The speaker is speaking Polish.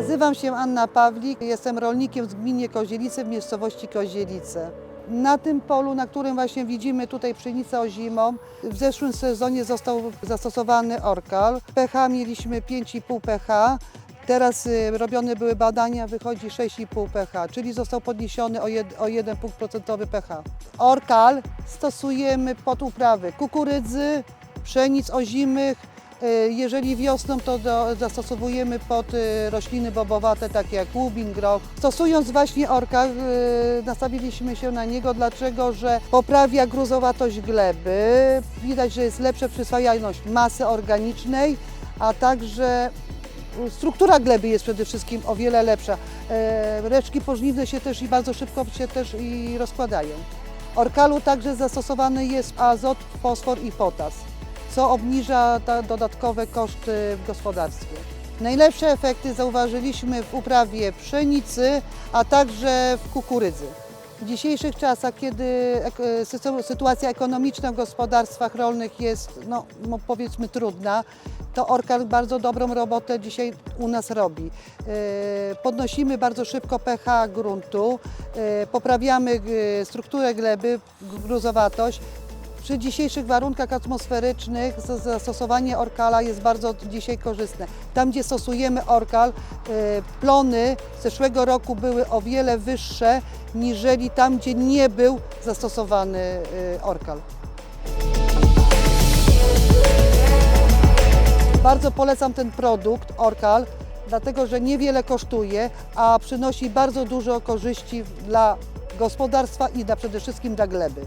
Nazywam się Anna Pawlik, jestem rolnikiem z gminy Kozielice w miejscowości Kozielice. Na tym polu, na którym właśnie widzimy tutaj pszenicę ozimą, w zeszłym sezonie został zastosowany orkal. pH mieliśmy 5,5 pH. Teraz y, robione były badania, wychodzi 6,5 pH, czyli został podniesiony o, jed, o 1 punkt procentowy pH. Orkal stosujemy pod uprawy kukurydzy, pszenic ozimych, jeżeli wiosną, to do, zastosowujemy pod y, rośliny bobowate, takie jak łubin, groch. Stosując właśnie orkal, y, nastawiliśmy się na niego, dlaczego, że poprawia gruzowatość gleby. Widać, że jest lepsza przyswajalność masy organicznej, a także struktura gleby jest przede wszystkim o wiele lepsza. E, Resztki pożniwne się też i bardzo szybko się też i rozkładają. Orkalu także zastosowany jest azot, fosfor i potas, co obniża dodatkowe koszty w gospodarstwie. Najlepsze efekty zauważyliśmy w uprawie pszenicy, a także w kukurydzy. W dzisiejszych czasach, kiedy sytuacja ekonomiczna w gospodarstwach rolnych jest, no, powiedzmy, trudna, to Orkal bardzo dobrą robotę dzisiaj u nas robi. E, Podnosimy bardzo szybko pH gruntu, e, poprawiamy e, strukturę gleby, gruzowatość. Przy dzisiejszych warunkach atmosferycznych za- zastosowanie orkala jest bardzo dzisiaj korzystne. Tam, gdzie stosujemy orkal, e, plony z zeszłego roku były o wiele wyższe niżeli tam, gdzie nie był zastosowany e, orkal. Bardzo polecam ten produkt Orkal, dlatego że niewiele kosztuje, a przynosi bardzo dużo korzyści dla gospodarstwa i dla, przede wszystkim dla gleby.